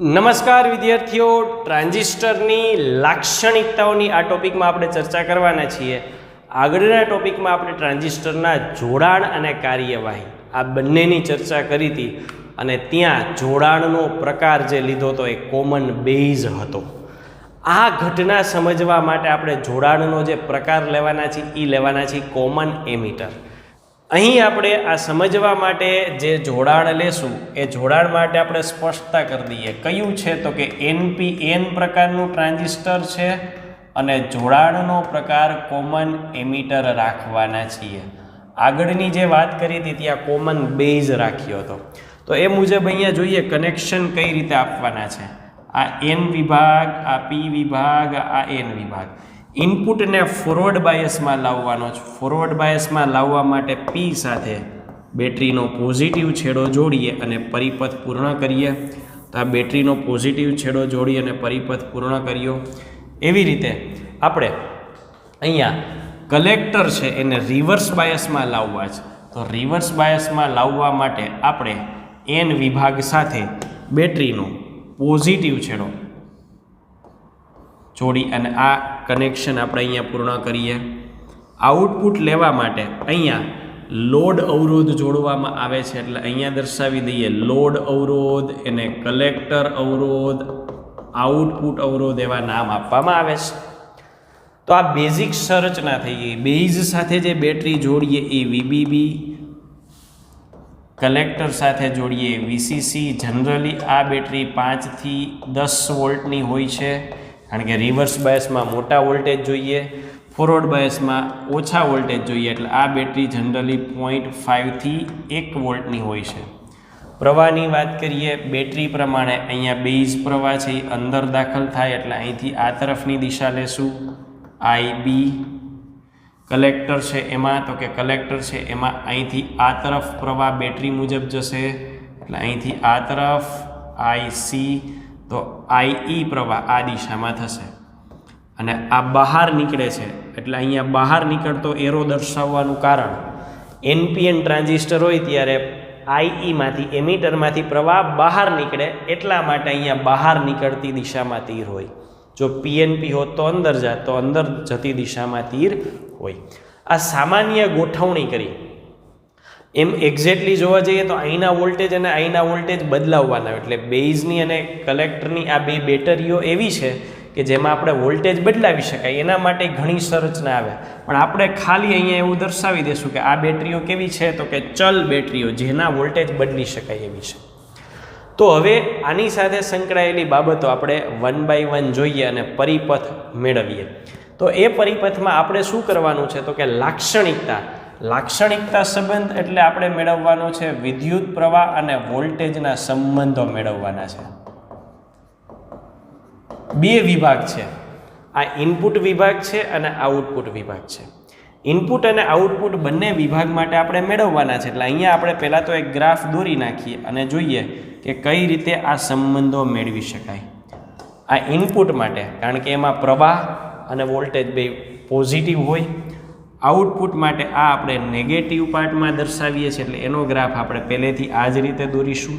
નમસ્કાર વિદ્યાર્થીઓ, ટ્રાન્ઝિસ્ટરની લાક્ષણિકતાઓની આ ટોપિકમાં આપણે ચર્ચા કરવાના છીએ. આગળના ટોપિકમાં આપણે ટ્રાન્ઝિસ્ટરના જોડાણ અને કાર્યવાહી, આ બંનેની ચર્ચા કરી હતી અને ત્યાં જોડાણનો પ્રકાર જે લીધો હતો એ કોમન બેઝ હતો. આ ઘટના સમજવા માટે આપણે જોડાણનો જે પ્રકાર લેવાના છીએ એ લેવાના છીએ કોમન એમીટર અહીં આપણે આ સમજવા માટે જે જોડાણ લેશું, એ જોડાણ માટે આપણે સ્પષ્ટતા કરી દઈએ. કયું છે? તો કે એનપી એન પ્રકારનું ટ્રાન્ઝિસ્ટર છે અને જોડાણનો પ્રકાર કોમન એમિટર રાખવાના છીએ. આગળની જે વાત કરી હતી, ત્યાં કોમન બેઝ રાખ્યો હતો. તો એ મુજબ અહીંયા જોઈએ, કનેક્શન કઈ રીતે આપવાના છે? આ એન વિભાગ, આ પી વિભાગ, આ એન વિભાગ. ઇનપુટને ફોરવર્ડ બાયસમાં લાવવાનો છે. ફોરવર્ડ બાયસમાં લાવવા માટે પી સાથે બેટરીનો પોઝિટિવ છેડો જોડીએ અને પરિપથ પૂર્ણ કરીએ. તો આ બેટરીનો પોઝિટિવ છેડો જોડી અને પરિપથ પૂર્ણ કર્યો. એવી રીતે આપણે અહીંયા કલેક્ટર છે એને રિવર્સ બાયસમાં લાવવા છે. તો રિવર્સ બાયસમાં લાવવા માટે આપણે એન વિભાગ સાથે બેટરીનો પોઝિટિવ છેડો જોડી અને આ કનેક્શન આપણે અહીંયા પૂર્ણ કરીએ. આઉટપુટ લેવા માટે અહીંયા લોડ અવરોધ જોડવામાં આવે છે એટલે અહીંયા દર્શાવી દઈએ લોડ અવરોધ એને કલેક્ટર અવરોધ આઉટપુટ અવરોધ એવા નામ આપવામાં આવે છે. તો આ બેઝિક સંરચના થઈ ગઈ. બેઝ સાથે જે બેટરી જોડીએ એ વીબીબી કલેક્ટર સાથે જોડીએ વીસીસી જનરલી આ બેટરી પાંચથી દસ વોલ્ટની હોય છે. કારણ કે રિવર્સ બાયસમાં મોટા વોલ્ટેજ જોઈએ ફોરવર્ડ બાયસમાં ઓછા વોલ્ટેજ જોઈએ, એટલે આ બેટરી જનરલી પોઈન્ટ ફાઇવથી એક વોલ્ટની હોય છે. પ્રવાહની વાત કરીએ બેટરી પ્રમાણે અહીંયા બેઝ પ્રવાહ છે અંદર દાખલ થાય, એટલે અહીંથી આ તરફની દિશા લેશું. આઈ બી કલેક્ટર છે એમાં, તો કે કલેક્ટર છે એમાં અહીંથી આ તરફ પ્રવાહ બેટરી મુજબ જશે, એટલે અહીંથી આ તરફ આઈ સી તો આઈઈ પ્રવાહ આ દિશામાં થશે. અને આ બહાર નીકળે છે, એટલે અહીંયા બહાર નીકળતો એરો દર્શાવવાનું કારણ એનપીએન ટ્રાન્ઝિસ્ટર હોય ત્યારે આઈઈમાંથી એમીટરમાંથી પ્રવાહ બહાર નીકળે એટલા માટે અહીંયા બહાર નીકળતી દિશામાં તીર હોય. જો પીએનપી હોત તો અંદર જાત તો અંદર જતી દિશામાં તીર હોય. આ સામાન્ય ગોઠવણી કરી. એમ એક્ઝેક્ટલી જોવા જઈએ તો અહીંના વોલ્ટેજ અને અહીંના વોલ્ટેજ બદલાવવાના એટલે બેઝની અને કલેક્ટરની આ બે બેટરીઓ એવી છે કે જેમાં આપણે વોલ્ટેજ બદલાવી શકાય. એના માટે ઘણી સંરચના આવે. પણ આપણે ખાલી અહીંયા એવું દર્શાવી દઈશું કે આ બેટરીઓ કેવી છે તો કે ચલ બેટરીઓ જેના વોલ્ટેજ બદલી શકાય એવી છે. તો હવે આની સાથે સંકળાયેલી બાબતો આપણે વન બાય વન જોઈએ અને પરિપથ મેળવીએ. તો એ પરિપથમાં આપણે શું કરવાનું છે તો કે લાક્ષણિકતા લાક્ષણિકતા સંબંધ એટલે આપણે મેળવવાનો છે વિદ્યુત પ્રવાહ અને વોલ્ટેજના સંબંધો મેળવવાના છે. બે વિભાગ છે. આ ઇનપુટ વિભાગ છે અને આઉટપુટ વિભાગ છે. ઇનપુટ અને આઉટપુટ બંને વિભાગ માટે આપણે મેળવવાના છે. એટલે અહીંયા આપણે પહેલાં તો એક ગ્રાફ દોરી નાખીએ અને જોઈએ કે કઈ રીતે આ સંબંધો મેળવી શકાય. આ ઇનપુટ માટે, કારણ કે એમાં પ્રવાહ અને વોલ્ટેજ બે પોઝિટિવ હોય. આઉટપુટ માટે આ આપણે નેગેટિવ પાર્ટમાં દર્શાવીએ છીએ એટલે એનો ગ્રાફ આપણે પહેલેથી આ જ રીતે દોરીશું.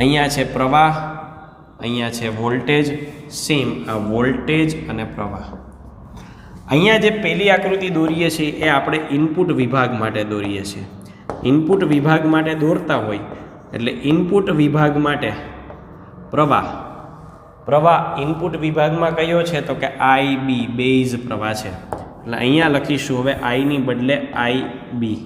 અહીંયા છે પ્રવાહ, અહીંયા છે વોલ્ટેજ સેમ આ વોલ્ટેજ અને પ્રવાહ. અહીંયા જે પહેલી આકૃતિ દોરીએ છીએ એ આપણે ઇનપુટ વિભાગ માટે દોરીએ છીએ. ઇનપુટ વિભાગ માટે દોરતા હોય એટલે ઇનપુટ વિભાગ માટે પ્રવાહ. પ્રવાહ ઇનપુટ વિભાગમાં કયો છે? તો કે આઈ બી બેઝ પ્રવાહ છે. એટલે અહીંયા લખીશું હવે આઈની બદલે આઈ બી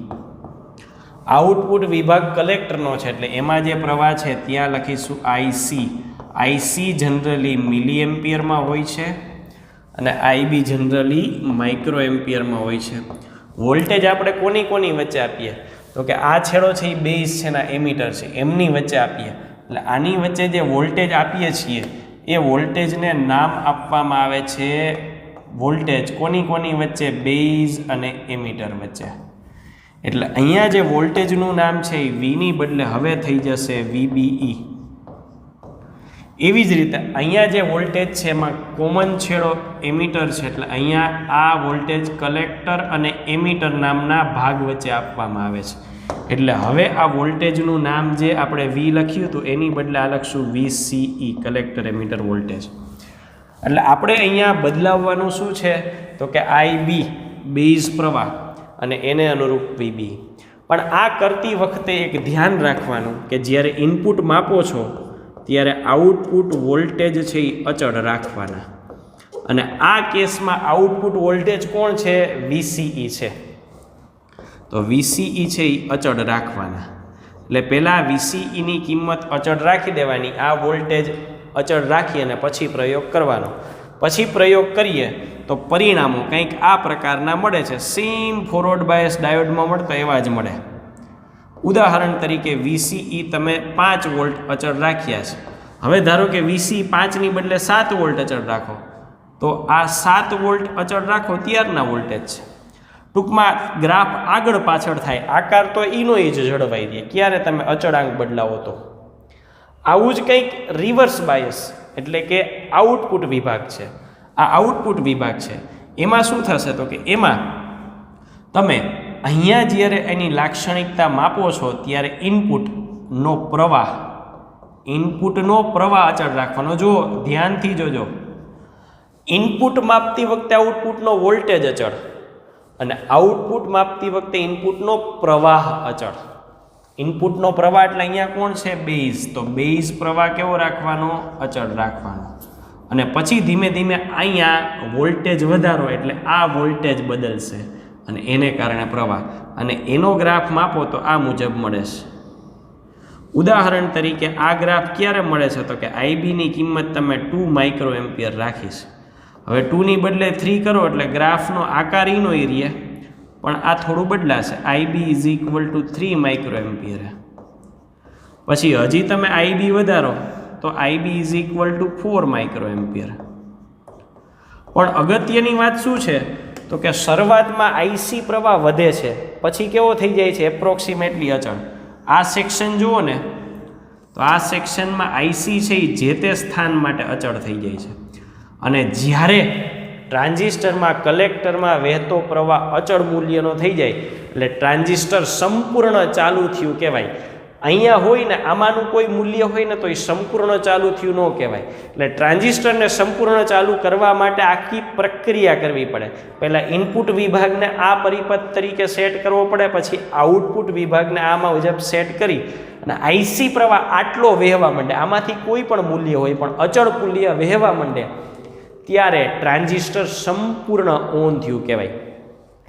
આઉટપુટ વિભાગ કલેક્ટરનો છે, એટલે એમાં જે પ્રવાહ છે, ત્યાં લખીશું આઈસી આઈસી જનરલી મિલી એમ્પિયરમાં હોય છે અને આઈબી જનરલી માઇક્રો એમ્પિયરમાં હોય છે. વોલ્ટેજ આપણે કોની કોની વચ્ચે આપીએ? તો કે આ છેડો છે એ બેઝ છે ને એમીટર છે, એમની વચ્ચે આપીએ. એટલે આની વચ્ચે જે વોલ્ટેજ આપીએ છીએ, એ વોલ્ટેજને નામ આપવામાં આવે છે વોલ્ટેજ કોની કોની વચ્ચે? બેઝ અને એમીટર વચ્ચે. એટલે અહીંયા જે વોલ્ટેજનું નામ છે એ વીની બદલે હવે થઈ જશે વીબીઈ એવી જ રીતે અહીંયા જે વોલ્ટેજ છે એમાં કોમન છેડો એમીટર છે, એટલે અહીંયા આ વોલ્ટેજ કલેક્ટર અને એમીટર નામના ભાગ વચ્ચે આપવામાં આવે છે. એટલે હવે આ વોલ્ટેજનું નામ જે આપણે વી લખ્યું હતું, એની બદલે આ લખશું વીસીઈ કલેક્ટર એમીટર વોલ્ટેજ. એટલે આપણે અહીંયા બદલાવવાનું શું છે? તો કે આઈ બી બેઝ પ્રવાહ અને એને અનુરૂપ વીબી પણ આ કરતી વખતે એક ધ્યાન રાખવાનું કે જ્યારે ઇનપુટ માપો છો, ત્યારે આઉટપુટ વોલ્ટેજ છે એ અચળ રાખવાના. અને આ કેસમાં આઉટપુટ વોલ્ટેજ કોણ છે? વીસીઈ છે. તો વીસીઈ છે એ અચળ રાખવાના. એટલે પહેલાં વીસીઈની કિંમત અચળ રાખી દેવાની, આ વોલ્ટેજ અચળ રાખી અને પછી પ્રયોગ કરવાનો. પછી પ્રયોગ કરીએ તો પરિણામો કંઈક આ પ્રકારના મળે છે. સેમ ફોરવર્ડ બાયસ ડાયોડમાં મળતો એવા જ મળે. ઉદાહરણ તરીકે વીસીઈ તમે પાંચ વોલ્ટ અચળ રાખ્યા છે. હવે ધારો કે વીસી પાંચની બદલે સાત વોલ્ટ અચળ રાખો. તો આ સાત વોલ્ટ અચળ રાખો ત્યારના વોલ્ટેજ છે. ટૂંકમાં ગ્રાફ આગળ પાછળ થાય. આકાર તો એનો એ જ જળવાઈ રહે. ક્યારે તમે અચળાંક બદલાવો તો? આવું જ કંઈક રિવર્સ બાયસ એટલે કે આઉટપુટ વિભાગ છે. આ આઉટપુટ વિભાગ છે. એમાં શું થશે તો કે એમાં તમે અહીંયા જ્યારે એની લાક્ષણિકતા માપો છો, ત્યારે ઇનપુટનો પ્રવાહ ઇનપુટનો પ્રવાહ અચળ રાખવાનો. જુઓ, ધ્યાનથી જોજો. ઇનપુટ માપતી વખતે આઉટપુટનો વોલ્ટેજ અચળ અને આઉટપુટ માપતી વખતે ઇનપુટનો પ્રવાહ અચળ. ઇનપુટનો પ્રવાહ એટલે અહીંયા કોણ છે? બેઝ. તો બેઝ પ્રવાહ કેવો રાખવાનો? અચળ રાખવાનો. અને પછી ધીમે ધીમે અહીંયા વોલ્ટેજ વધારો એટલે આ વોલ્ટેજ બદલશે અને એને કારણે પ્રવાહ. અને એનો ગ્રાફ માપો તો આ મુજબ મળે છે. ઉદાહરણ તરીકે આ ગ્રાફ ક્યારે મળે છે? તો કે આઈબીની કિંમત તમે ટુ માઇક્રો એમ્પિયર રાખીશ. હવે ટુની બદલે થ્રી કરો એટલે ગ્રાફનો આકાર ઈનો એરિયા. પણ આ થોડું બદલાશે. IB is equal to three micro ampere પછી હજી તમે આઈબી વધારો, તો IB is equal to four micro ampere પણ અગત્યની વાત શું છે? તો કે શરૂઆતમાં આઈસી પ્રવાહ વધે છે. પછી કેવો થઈ જાય છે? એપ્રોક્સિમેટલી અચળ. આ સેક્શન જુઓ ને, તો આ સેક્શનમાં આઈસી છે એ જે તે સ્થાન માટે અચળ થઈ જાય છે. અને જ્યારે ટ્રાન્ઝિસ્ટરમાં, કલેક્ટરમાં વહેતો પ્રવાહ અચળ મૂલ્યનો થઈ જાય એટલે ટ્રાન્ઝિસ્ટર સંપૂર્ણ ચાલુ થયું કહેવાય. અહીંયા હોય ને આમાંનું કોઈ મૂલ્ય હોય ને તો એ સંપૂર્ણ ચાલુ થયું ન કહેવાય. એટલે ટ્રાન્ઝિસ્ટરને સંપૂર્ણ ચાલુ કરવા માટે આખી પ્રક્રિયા કરવી પડે. પહેલાં ઇનપુટ વિભાગને આ પરિપથ તરીકે સેટ કરવો પડે, પછી આઉટપુટ વિભાગને આમાં મુજબ સેટ કરી અને આઈસી પ્રવાહ આટલો વહેવા માંડે. આમાંથી કોઈ પણ મૂલ્ય હોય, પણ અચળ મૂલ્ય વહેવા માંડે. ત્યારે ટ્રાન્ઝિસ્ટર સંપૂર્ણ ઓન થયું કહેવાય.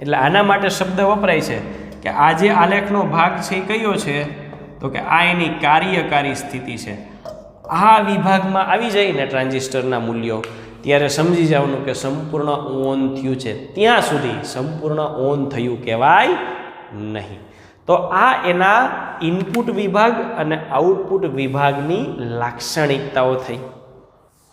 એટલે આના માટે શબ્દ વપરાય છે કે આ જે આલેખનો ભાગ છે એ કયો છે? તો કે આ એની કાર્યકારી સ્થિતિ છે. આ વિભાગમાં આવી જાય ને ટ્રાન્ઝિસ્ટરના મૂલ્યો ત્યારે સમજી જવાનું કે સંપૂર્ણ ઓન થયું છે. ત્યાં સુધી સંપૂર્ણ ઓન થયું કહેવાય નહીં. તો આ એના ઇનપુટ વિભાગ અને આઉટપુટ વિભાગની લાક્ષણિકતાઓ થઈ.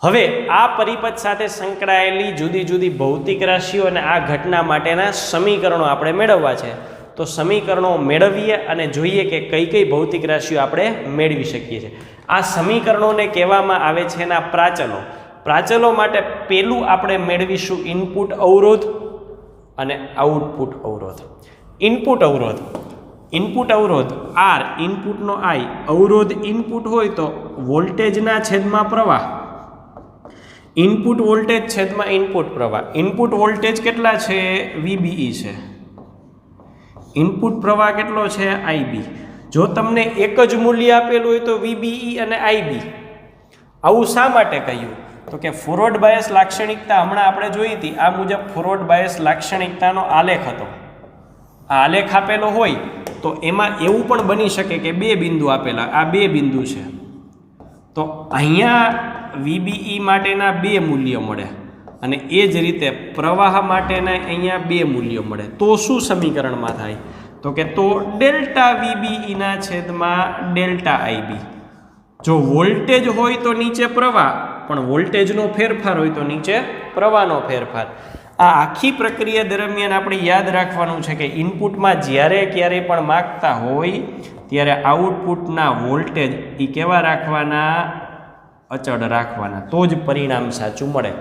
હવે આ પરિપથ સાથે સંકળાયેલી જુદી જુદી ભૌતિક રાશિઓ અને આ ઘટના માટેના સમીકરણો આપણે મેળવવા છે. તો સમીકરણો મેળવીએ અને જોઈએ કે કઈ કઈ ભૌતિક રાશિઓ આપણે મેળવી શકીએ છીએ. આ સમીકરણોને કહેવામાં આવે છે એના પ્રાચલો. પ્રાચલો માટે પેલું આપણે મેળવીશું ઇનપુટ અવરોધ અને આઉટપુટ અવરોધ. ઇનપુટ અવરોધ. ઇનપુટ અવરોધ આર ઇનપુટનો આઈ અવરોધ ઇનપુટ હોય તો વોલ્ટેજના છેદમાં પ્રવાહ. ઇનપુટ વોલ્ટેજ છેદમાં ઇનપુટ પ્રવાહ. ઇનપુટ વોલ્ટેજ કેટલા છે? વીબીઈ છે. ઇનપુટ પ્રવાહ કેટલો છે? આઈબી જો તમને એક જ મૂલ્ય આપેલું હોય તો વીબીઈ અને આઈબી આવું શા માટે કહ્યું? તો કે ફોરવર્ડ બાયસ લાક્ષણિકતા હમણાં આપણે જોઈ હતી. આ મુજબ ફોરવર્ડ બાયસ લાક્ષણિકતાનો આલેખ હતો. આ આલેખ આપેલો હોય તો એમાં એવું પણ બની શકે કે બે બિંદુ આપેલા. આ બે બિંદુ છે. તો અહીંયા વીબીઈ માટેના બે મૂલ્ય મળે અને એ જ રીતે પ્રવાહ માટેના અહીંયા બે મૂલ્યો મળે. તો શું સમીકરણમાં થાય? તો કે તો ડેલ્ટા વીબીઈના છેદમાં ડેલ્ટા આઈબી. જો વોલ્ટેજ હોય તો નીચે પ્રવાહ, પણ વોલ્ટેજનો ફેરફાર હોય તો નીચે પ્રવાહનો ફેરફાર. આ આખી પ્રક્રિયા દરમિયાન આપણે યાદ રાખવાનું છે કે ઇનપુટમાં જ્યારે ક્યારેય પણ માગતા હોય ત્યારે આઉટપુટના વોલ્ટેજ એ કેવા રાખવાના? અચળ રાખવાના. તો જ પરિણામ સાચું મળે.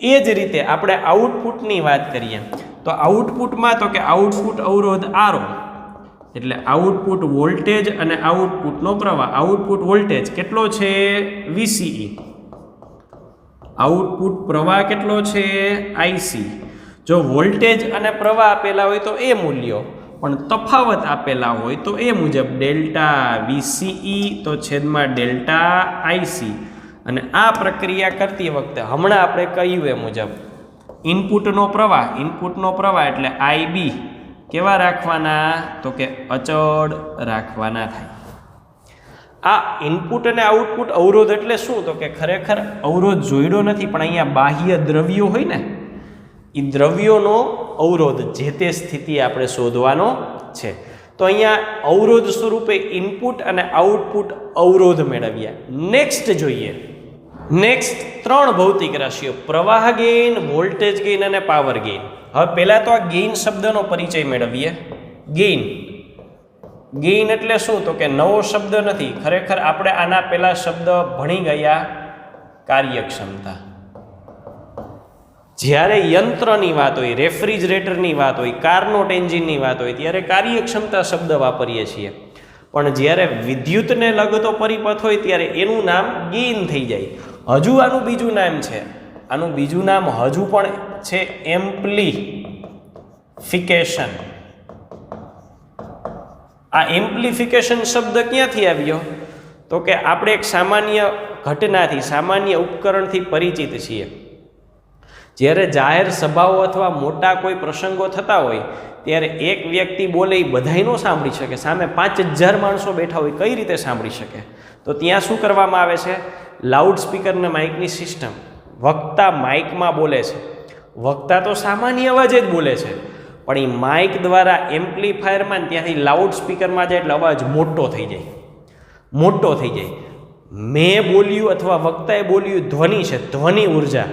એ જ રીતે આપણે આઉટપુટની વાત કરીએ, તો આઉટપુટમાં તો કે આઉટપુટ અવરોધ આરો, એટલે આઉટપુટ વોલ્ટેજ અને આઉટપુટનો પ્રવાહ. આઉટપુટ વોલ્ટેજ કેટલો છે? વીસીઈ આઉટપુટ પ્રવાહ કેટલો છે? આઈસી જો વોલ્ટેજ અને પ્રવાહ આપેલા હોય તો એ મૂલ્યો. પણ તફાવત આપેલા હોય તો એ મુજબ ડેલ્ટા વીસીઈ તો છેદમાં ડેલ્ટા આઈસી. અને આ પ્રક્રિયા કરતી વખતે હમણાં આપણે કહ્યું એ મુજબ ઇનપુટનો પ્રવાહ ઇનપુટનો પ્રવાહ એટલે આઈબી. કેવા રાખવાના? તો કે અચળ રાખવાના થાય. આ ઇનપુટ અને આઉટપુટ અવરોધ એટલે શું? તો કે ખરેખર અવરોધ જોઈડો નથી, પણ અહીંયા બાહ્ય દ્રવ્યો હોય ને એ દ્રવ્યોનો અવરોધ જે તે સ્થિતિ આપણે શોધવાનો છે. તો અહીંયા અવરોધ સ્વરૂપે ઇનપુટ અને આઉટપુટ અવરોધ મેળવ્યા નેક્સ્ટ જોઈએ. નેક્સ્ટ ત્રણ ભૌતિક રાશિઓ. પ્રવાહ ગેઇન વોલ્ટેજ ગેઇન અને પાવર ગેઇન હવે પહેલાં તો આ ગેઇન શબ્દનો પરિચય મેળવીએ. ગેઇન ગેઇન એટલે શું? તો કે નવો શબ્દ નથી. ખરેખર આપણે આના પહેલા શબ્દ ભણી ગયા કાર્યક્ષમતા. જ્યારે યંત્રની વાત હોય, રેફ્રિજરેટરની વાત હોય, કારનોટ એન્જિનની વાત હોય, ત્યારે કાર્યક્ષમતા શબ્દ વાપરીએ છીએ. પણ જ્યારે વિદ્યુતને લગતો પરિપથ હોય, ત્યારે એનું નામ ગેઇન થઈ જાય. હજુ આનું બીજું નામ છે. આનું બીજું નામ હજુ પણ છે એમ્પ્લીફિકેશન. આ એમ્પ્લિફિકેશન શબ્દ ક્યાંથી આવ્યો? તો કે આપણે એક સામાન્ય ઘટનાથી, સામાન્ય ઉપકરણથી પરિચિત છીએ. જ્યારે જાહેર સભાઓ અથવા મોટા કોઈ પ્રસંગો થતા હોય, ત્યારે એક વ્યક્તિ બોલે એ બધાય ન સાંભળી શકે. સામે પાંચ હજાર માણસો બેઠા હોય, કઈ રીતે સાંભળી શકે? તો ત્યાં શું કરવામાં આવે છે? લાઉડ સ્પીકરના માઇકની સિસ્ટમ વક્તા માઇકમાં બોલે છે. વક્તા તો સામાન્ય અવાજે જ બોલે છે. પણ એ માઇક દ્વારા એમ્પ્લીફાયરમાં ત્યાંથી લાઉડ સ્પીકરમાં જાય એટલે અવાજ મોટો થઈ જાય. મોટો થઈ જાય. મેં બોલ્યું અથવા વક્તાએ બોલ્યું ધ્વનિ છે. ધ્વનિ ઊર્જા.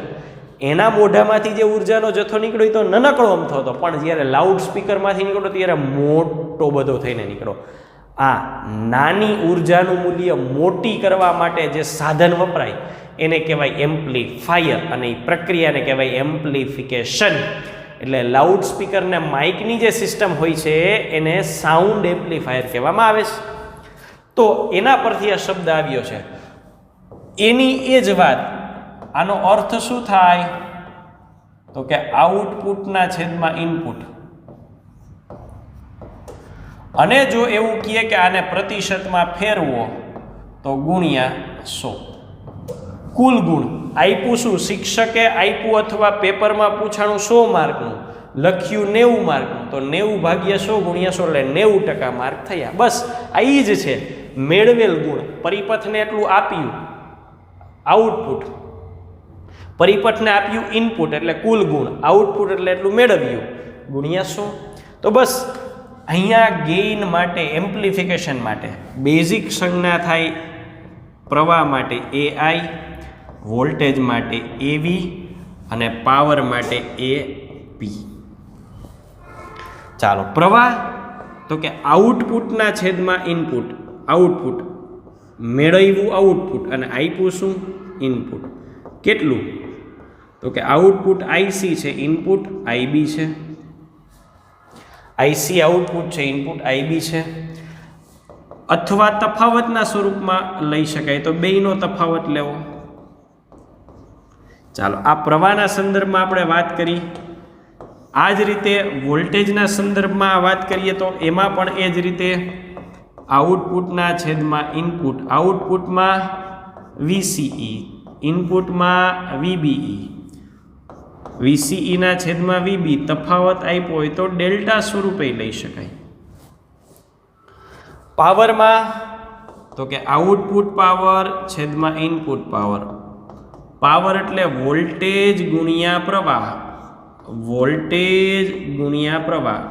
એના મોઢામાંથી જે ઉર્જાનો જથ્થો નીકળ્યો એ તો નનકડો આમ થતો, પણ જ્યારે લાઉડ સ્પીકરમાંથી નીકળો ત્યારે મોટો બધો થઈને નીકળો. આ નાની ઉર્જાનું મૂલ્ય મોટી કરવા માટે જે સાધન વપરાય, એને કહેવાય એમ્પ્લીફાયર અને એ પ્રક્રિયાને કહેવાય એમ્પ્લીફિકેશન એટલે લાઉડ સ્પીકરને માઇકની જે સિસ્ટમ હોય છે, એને સાઉન્ડ એમ્પ્લીફાયર કહેવામાં આવે છે. તો એના પરથી આ શબ્દ આવ્યો છે. એની એ જ વાત આનો અર્થ શું થાય? તો કે આઉટપુટના છેદમાં ઇનપુટ અને જો એવું કહે કે આને પ્રતિશતમાં ફેરવો, તો ગુણ્યા સો. કુલ ગુણ. આપ્યું શું? શિક્ષકે આપ્યું અથવા પેપરમાં પૂછાણું સો માર્કનું? લખ્યું નેવું માર્કનું. તો નેવું ભાગ્યા સો ગુણ્યા સો એટલે નેવું ટકા માર્ક થયા. બસ આ જ છે. મેળવેલ ગુણ. પરિપથને એટલું આપ્યું. આઉટપુટ પરિપથને આપ્યું ઇનપુટ એટલે કુલ ગુણ. આઉટપુટ એટલે એટલું મેળવ્યું. ગુણ્યા શું? તો બસ, અહીંયા ગેઇન માટે એમ્પ્લિફિકેશન માટે બેઝિક સંજ્ઞા થાય પ્રવાહ માટે એ આઈ વોલ્ટેજ માટે એવી અને પાવર માટે એ પી ચાલો, પ્રવાહ, તો કે આઉટપુટના છેદમાં ઇનપુટ આઉટપુટ મેળવ્યું આઉટપુટ અને આપ્યું શું? ઇનપુટ કેટલું? તો કે આઉટપુટ આઈસી છે ઇનપુટ આઈબી છે. આઈસી આઉટપુટ છે ઇનપુટ આઈબી છે. અથવા તફાવતના સ્વરૂપમાં લઈ શકાય તો બેયનો તફાવત લેવો. ચાલો, આ પ્રવાહના સંદર્ભમાં આપણે વાત કરી. આ જ રીતે વોલ્ટેજના સંદર્ભમાં વાત કરીએ તો એમાં પણ એ જ રીતે આઉટપુટના છેદમાં ઇનપુટ આઉટપુટમાં વીસીઈ ઇનપુટમાં વીબીઈ વીસીઈના છેદમાં વીબી તફાવત આપ્યો હોય તો ડેલ્ટા સ્વરૂપે લઈ શકાય. પાવરમાં તો કે આઉટપુટ પાવર છેદમાં ઇનપુટ પાવર. પાવર એટલે વોલ્ટેજ ગુણ્યા પ્રવાહ. વોલ્ટેજ ગુણ્યા પ્રવાહ.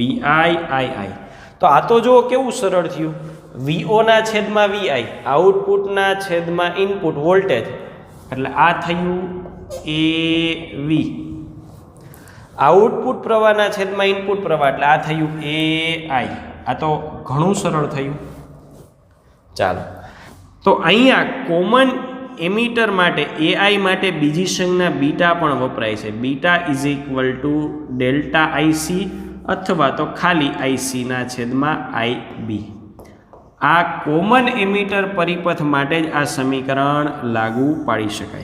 વીઆઈ આઈ આઈ તો આ તો જુઓ કેવું સરળ થયું. વીઓના છેદમાં વીઆઈ આઉટપુટના છેદમાં ઇનપુટ વોલ્ટેજ. એટલે આ થયું એ વી. આઉટપુટ પ્રવાહના છેદમાં ઇનપુટ પ્રવાહ એટલે આ થયું એ આઈ. આ તો ઘણું સરળ થયું. ચાલો. તો અહીંયા કોમન એમીટર માટે એઆઈ માટે બીજી સંજ્ઞા બીટા પણ વપરાય છે. Beta is equal to delta IC અથવા તો ખાલી આઈસીના છેદમાં આઈ બી આ કોમન એમીટર પરિપથ માટે જ આ સમીકરણ લાગુ પાડી શકાય.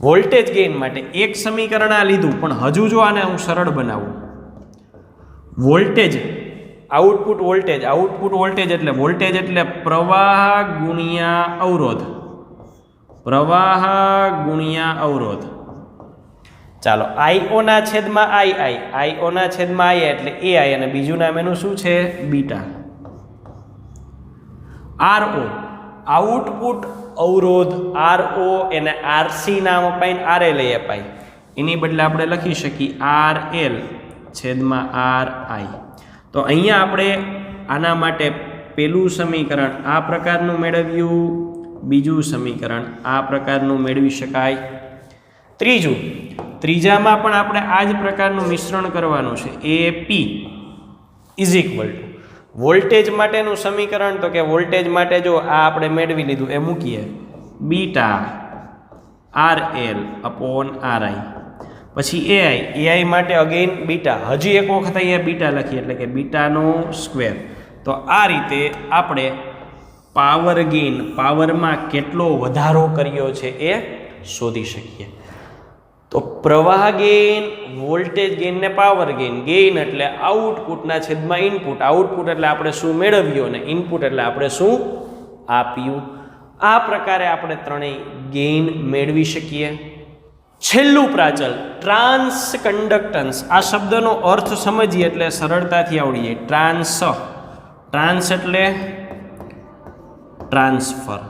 વોલ્ટેજ ગેઇન માટે એક સમીકરણ આ લીધું, પણ હજુ જો આને હું સરળ બનાવું. Voltage output voltage output voltage એટલે વોલ્ટેજ એટલે પ્રવાહ ગુણ્યા અવરોધ. પ્રવાહ ગુણ્યા અવરોધ. ચાલો આઈઓના છેદમાં આઈ આઈ આઈઓના છેદમાં આઈ એટલે એ આઈ અને બીજું નામ એનું શું છે? બીટા આરઓ આઉટપુટ અવરોધ આરઓ એને આરસી નામ અપાય આર એલ એ અપાય. એની બદલે આપણે લખી શકીએ આર એલ છેદમાં આર આઈ તો અહીંયા આપણે આના માટે પેલું સમીકરણ આ પ્રકારનું મેળવ્યું, બીજું સમીકરણ આ પ્રકારનું મેળવી શકાય. ત્રીજું, ત્રીજામાં પણ આપણે આ જ પ્રકારનું મિશ્રણ કરવાનું છે. A P is equal to voltage માટેનું સમીકરણ તો કે વોલ્ટેજ માટે જો આ આપણે મેળવી લીધું એ મૂકીએ. Beta R L upon R I. પછી એઆઈ એઆઈ માટે અગેઇન બીટા. હજી એક વખત અહીંયા બીટા લખીએ એટલે કે બીટાનો સ્ક્વેર તો આ રીતે આપણે પાવર ગેઇન પાવરમાં કેટલો વધારો કર્યો છે એ શોધી શકીએ. તો પ્રવાહ ગેઇન વોલ્ટેજ ગેઇન ને પાવર ગેઇન ગેઇન એટલે આઉટપુટના છેદમાં ઇનપુટ આઉટપુટ એટલે આપણે શું મેળવ્યું અને ઇનપુટ એટલે આપણે શું આપ્યું? આ પ્રકારે આપણે ત્રણેય ગેઇન મેળવી શકીએ. છેલ્લું પ્રાચલ ટ્રાન્સ કન્ડક્ટન્સ આ શબ્દનો અર્થ સમજીએ એટલે સરળતાથી આવડી જાય ટ્રાન્સ ટ્રાન્સ એટલે ટ્રાન્સફર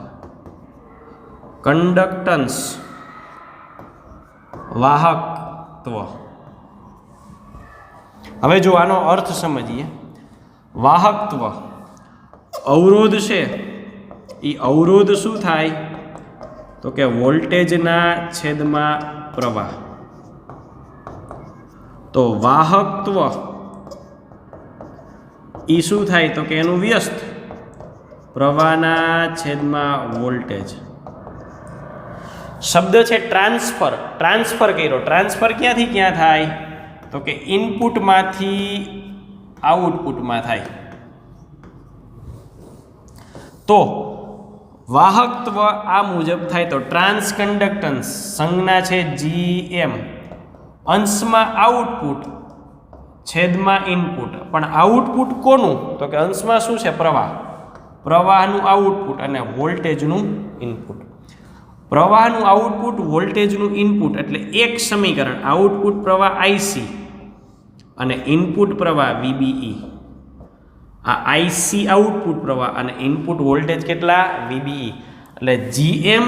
કન્ડક્ટન્સ વાહકત્વ. હવે જો આનો અર્થ સમજીએ. વાહકત્વ. અવરોધ છે. એ અવરોધ શું થાય? તો કે વોલ્ટેજના છેદમાં પ્રવાહ. તો વાહકત્વ એ શું થાય? તો કે એનું વ્યસ્ત. પ્રવાહના છેદમાં વોલ્ટેજ. શબ્દ છે ટ્રાન્સફર. ટ્રાન્સફર કર્યો. ટ્રાન્સફર ક્યાંથી ક્યાં થાય? તો કે ઇનપુટમાંથી આઉટપુટમાં થાય. તો વાહકત્વ આ મુજબ થાય તો ટ્રાન્સકન્ડક્ટન્સ સંજ્ઞા છે જી એમ અંશમાં આઉટપુટ, છેદમાં ઇનપુટ. પણ આઉટપુટ કોનું? તો કે અંશમાં શું છે? પ્રવાહ. પ્રવાહનું આઉટપુટ અને વોલ્ટેજનું ઇનપુટ. પ્રવાહનું આઉટપુટ વોલ્ટેજનું ઇનપુટ એટલે એક સમીકરણ આઉટપુટ પ્રવાહ આઈસી અને ઇનપુટ પ્રવાહ વીબીઈ આ આઈસી આઉટપુટ પ્રવાહ અને ઇનપુટ વોલ્ટેજ કેટલા? વીબીઈ એટલે GM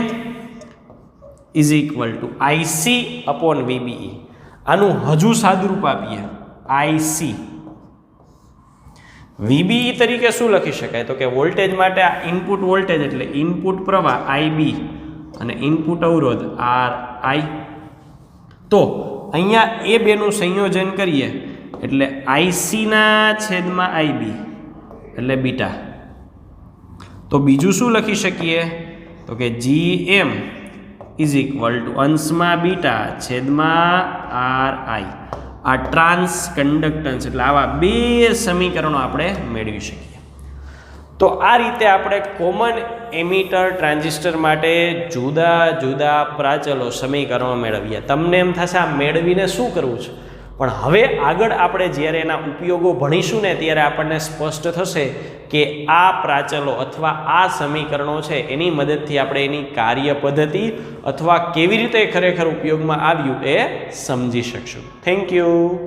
is equal to IC upon VBE આનું હજુ સાદુરૂપ આપીએ. આઈસી વીબીઈ તરીકે શું લખી શકાય? તો કે વોલ્ટેજ માટે આ ઇનપુટ વોલ્ટેજ એટલે ઇનપુટ પ્રવાહ આઈબી અને ઇનપુટ અવરોધ આર આઈ તો અહીંયા એ બેનું સંયોજન કરીએ. એટલે આઈસીના છેદમાં આઈબી એટલે બીટા. તો બીજું શું લખી શકીએ? તો કે G M is equal to અંશમાં બીટા છેદમાં આર આઈ આ ટ્રાન્સ કન્ડક્ટન્સ એટલે આવા બે સમીકરણો આપણે મેળવી શકીએ. તો આ રીતે આપણે કોમન એમિટર ટ્રાન્ઝિસ્ટર માટે જુદા જુદા પ્રાચલો સમીકરણો મેળવીએ. તમને એમ થશે આ મેળવીને શું કરવું છે? પણ હવે આગળ આપણે જ્યારે એના ઉપયોગો ભણીશું ને ત્યારે આપણને સ્પષ્ટ થશે કે આ પ્રાચલો અથવા આ સમીકરણો છે એની મદદથી આપણે એની કાર્ય પદ્ધતિ અથવા કેવી રીતે ખરેખર ઉપયોગમાં આવ્યું એ સમજી શકશું. Thank you